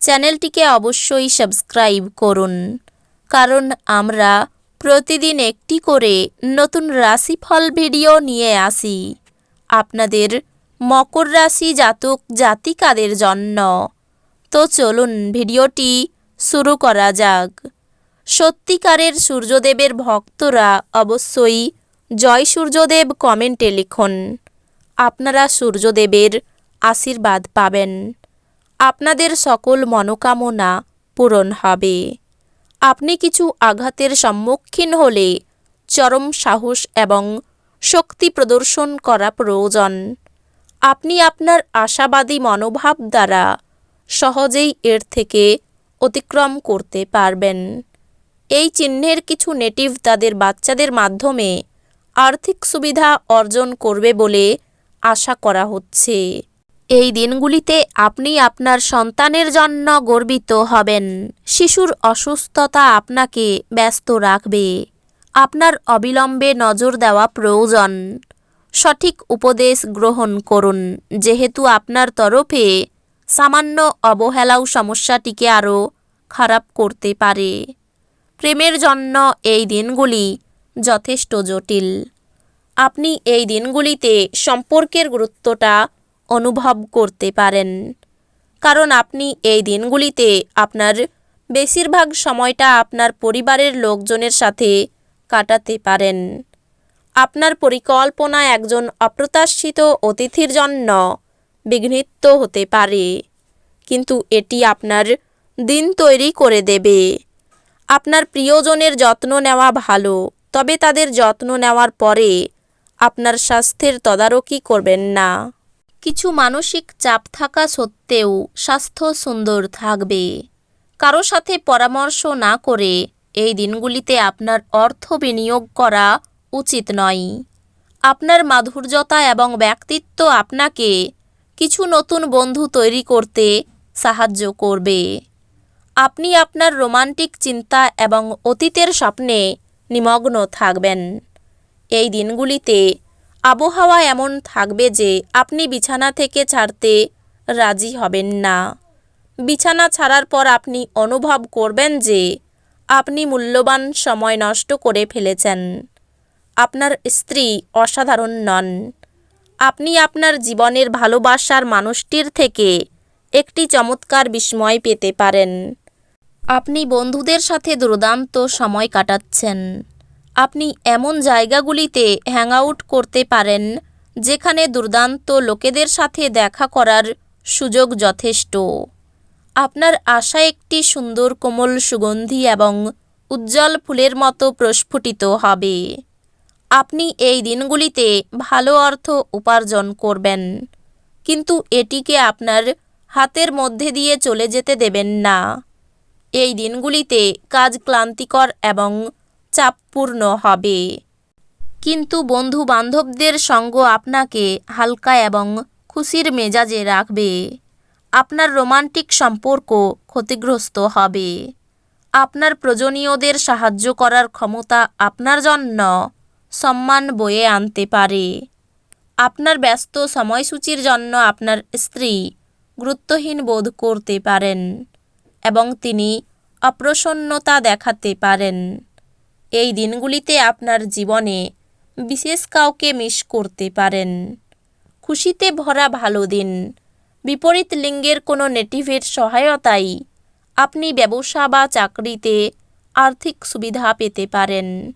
চ্যানেলটিকে অবশ্যই সাবস্ক্রাইব করুন। কারণ আমরা প্রতিদিন একটি করে নতুন রাশিফল ভিডিও নিয়ে আসি। আপনাদের মকর রাশি জাতক জাতিকাদের জন্য। তো চলুন ভিডিওটি শুরু করা যাক। সত্যিকারের সূর্যদেবের ভক্তরা অবশ্যই জয় সূর্যদেব কমেন্টে লিখুন। আপনারা সূর্যদেবের আশীর্বাদ পাবেন। আপনাদের সকল মনোকামনা পূরণ হবে। আপনি কিছু আঘাতের সম্মুখীন হলে চরম সাহস এবং শক্তি প্রদর্শন করা প্রয়োজন। আপনি আপনার আশাবাদী মনোভাব দ্বারা সহজেই এর থেকে অতিক্রম করতে পারবেন। এই চিহ্নের কিছু নেটিভ তাদের বাচ্চাদের মাধ্যমে আর্থিক সুবিধা অর্জন করবে বলে আশা করা হচ্ছে। এই দিনগুলিতে আপনি আপনার সন্তানের জন্য গর্বিত হবেন। শিশুর অসুস্থতা আপনাকে ব্যস্ত রাখবে। আপনার অবিলম্বে নজর দেওয়া প্রয়োজন। সঠিক উপদেশ গ্রহণ করুন। যেহেতু আপনার তরফে সামান্য অবহেলাও সমস্যাটিকে আরও খারাপ করতে পারে। প্রেমের জন্য এই দিনগুলি যথেষ্ট জটিল। আপনি এই দিনগুলিতে সম্পর্কের গুরুত্বটা অনুভব করতে পারেন। কারণ আপনি এই দিনগুলিতে আপনার বেশিরভাগ সময়টা আপনার পরিবারের লোকজনের সাথে কাটাতে পারেন। আপনার পরিকল্পনা একজন অপ্রত্যাশিত অতিথির জন্য বিঘ্নিত হতে পারে, কিন্তু এটি আপনার দিন তৈরি করে দেবে। আপনার প্রিয়জনের যত্ন নেওয়া ভালো, তবে তাদের যত্ন নেওয়ার পরে আপনার স্বাস্থ্যের তদারকি করবেন না। কিছু মানসিক চাপ থাকা সত্ত্বেও স্বাস্থ্য সুন্দর থাকবে। কারও সাথে পরামর্শ না করে এই দিনগুলিতে আপনার অর্থ বিনিয়োগ করা উচিত নয়। আপনার মাধুর্যতা এবং ব্যক্তিত্ব আপনাকে কিছু নতুন বন্ধু তৈরি করতে সাহায্য করবে। আপনি আপনার রোমান্টিক চিন্তা এবং অতীতের স্বপ্নে নিমগ্ন থাকবেন। এই দিনগুলিতে আবহাওয়া এমন থাকবে যে আপনি বিছানা থেকে ছাড়তে রাজি হবেন না। বিছানা ছাড়ার পর আপনি অনুভব করবেন যে আপনি মূল্যবান সময় নষ্ট করে ফেলেছেন। আপনার স্ত্রী অসাধারণ নন। আপনি আপনার জীবনের ভালোবাসার মানুষটির থেকে একটি চমৎকার বিস্ময় পেতে পারেন। আপনি বন্ধুদের সাথে দুর্দান্ত সময় কাটাচ্ছেন। আপনি এমন জায়গাগুলিতে হ্যাংআউট করতে পারেন, যেখানে দুর্দান্ত লোকেদের সাথে দেখা করার সুযোগ যথেষ্ট। আপনার আশা একটি সুন্দর কোমল সুগন্ধি এবং উজ্জ্বল ফুলের মতো প্রস্ফুটিত হবে। আপনি এই দিনগুলিতে ভালো অর্থ উপার্জন করবেন, কিন্তু এটিকে আপনার হাতের মধ্যে দিয়ে চলে যেতে দেবেন না। এই দিনগুলিতে কাজ ক্লান্তিকর এবং চাপপূর্ণ হবে। কিন্তু বন্ধু বান্ধবদের সঙ্গ আপনাকে হালকা এবং খুশির মেজাজে রাখবে। আপনার রোমান্টিক সম্পর্ক ক্ষতিগ্রস্ত হবে। আপনার প্রয়োজনীয়দের সাহায্য করার ক্ষমতা আপনার জন্য সম্মান বয়ে আনতে পারে। আপনার ব্যস্ত সময়সূচির জন্য আপনার স্ত্রী গুরুত্বহীন বোধ করতে পারেন এবং তিনি অপ্রসন্নতা দেখাতে পারেন। এই দিনগুলিতে আপনার জীবনে বিশেষ কাউকে মিস করতে পারেন। খুশিতে ভরা ভালো দিন। বিপরীত লিঙ্গের কোনো নেটিভের সহায়তায় আপনি ব্যবসা বা চাকরিতে আর্থিক সুবিধা পেতে পারেন।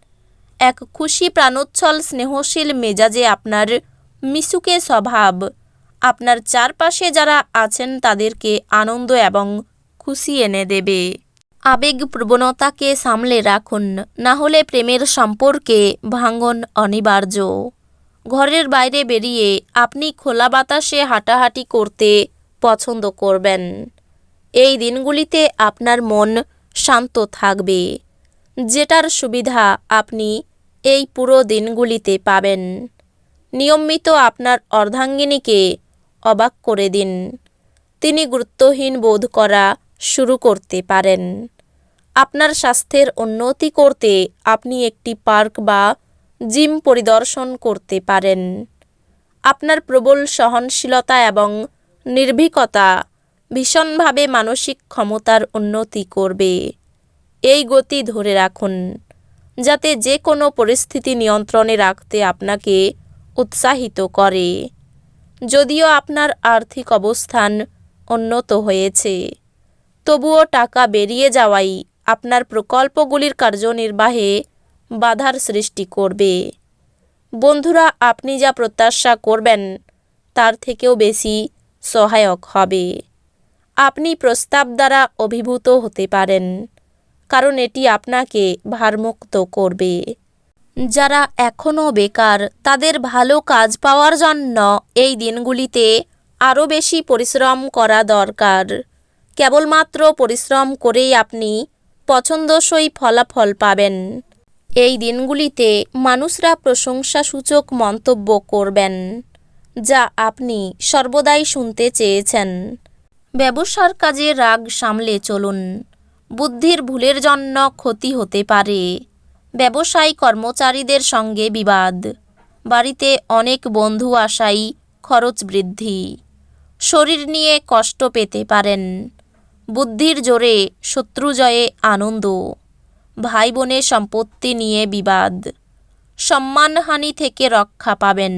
এক খুশি প্রাণোচ্ছল স্নেহশীল মেজাজে আপনার মিশুকে স্বভাব, আপনার চারপাশে যারা আছেন তাদেরকে আনন্দ এবং খুশি এনে দেবে। আবেগ প্রবণতাকে সামলে রাখুন, না হলে প্রেমের সম্পর্কে ভাঙন অনিবার্য। ঘরের বাইরে বেরিয়ে আপনি খোলা বাতাসে হাঁটাহাঁটি করতে পছন্দ করবেন। এই দিনগুলিতে আপনার মন শান্ত থাকবে। যেটার সুবিধা আপনি এই পুরো দিনগুলিতে পাবেন। নিয়মিত আপনার অর্ধাঙ্গিনীকে অবাক করে দিন। তিনি গুরুত্বহীন বোধ করা শুরু করতে পারেন। আপনার স্বাস্থ্যের উন্নতি করতে আপনি একটি পার্ক বা জিম পরিদর্শন করতে পারেন। আপনার প্রবল সহনশীলতা এবং নির্ভীকতা ভীষণভাবে মানসিক ক্ষমতার উন্নতি করবে। এই গতি ধরে রাখুন, যাতে যে কোনো পরিস্থিতি নিয়ন্ত্রণে রাখতে আপনাকে উৎসাহিত করে। যদিও আপনার আর্থিক অবস্থান উন্নত হয়েছে, তবুও টাকা বেরিয়ে যাওয়াই আপনার প্রকল্পগুলির কার্যনির্বাহে বাধার সৃষ্টি করবে। বন্ধুরা, আপনি যা প্রত্যাশা করবেন, তার থেকেও বেশি সহায়ক হবে। আপনি প্রস্তাব দ্বারা অভিভূত হতে পারেন, কারণ এটি আপনাকে ভারমুক্ত করবে। যারা এখনও বেকার, তাদের ভালো কাজ পাওয়ার জন্য এই দিনগুলিতে আরও বেশি পরিশ্রম করা দরকার। কেবলমাত্র পরিশ্রম করেই আপনি পছন্দসই ফলাফল পাবেন। এই দিনগুলিতে মানুষরা প্রশংসাসূচক মন্তব্য করবেন, যা আপনি সর্বদাই শুনতে চেয়েছেন। ব্যবসার কাজে রাগ সামলে চলুন, বুদ্ধির ভুলের জন্য ক্ষতি হতে পারে। ব্যবসায়ী কর্মচারীদের সঙ্গে বিবাদ, বাড়িতে অনেক বন্ধু আসাই খরচ বৃদ্ধি, শরীর নিয়ে কষ্ট পেতে পারেন। বুদ্ধির জোরে শত্রু জয়ে আনন্দ ভাই বোনের সম্পত্তি নিয়ে বিবাদ, সম্মানহানি থেকে রক্ষা পাবেন,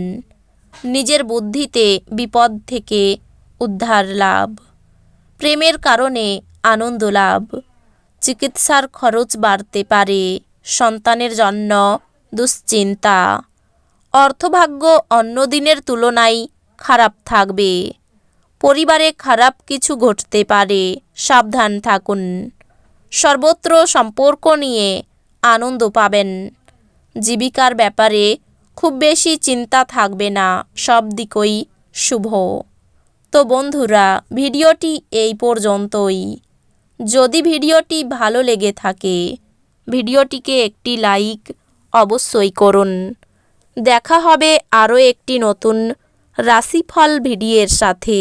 নিজের বুদ্ধিতে বিপদ থেকে উদ্ধার লাভ, প্রেমের কারণে আনন্দ লাভ, চিকিৎসার খরচ বাড়তে পারে, সন্তানের জন্য দুশ্চিন্তা, অর্থভাগ্য অন্য দিনের তুলনায় খারাপ থাকবে। পরিবারে খারাপ কিছু ঘটতে পারে। সাবধান থাকুন। সর্বত্র সম্পর্ক নিয়ে আনন্দ পাবেন। জীবিকার ব্যাপারে খুব বেশি চিন্তা থাকবে না। সব দিকই শুভ। তো বন্ধুরা, ভিডিওটি এই পর্যন্তই। যদি ভিডিওটি ভালো লেগে থাকে, ভিডিওটিকে একটি লাইক অবশ্যই করুন। দেখা হবে আরও একটি নতুন রাশিফল ভিডিওর সাথে।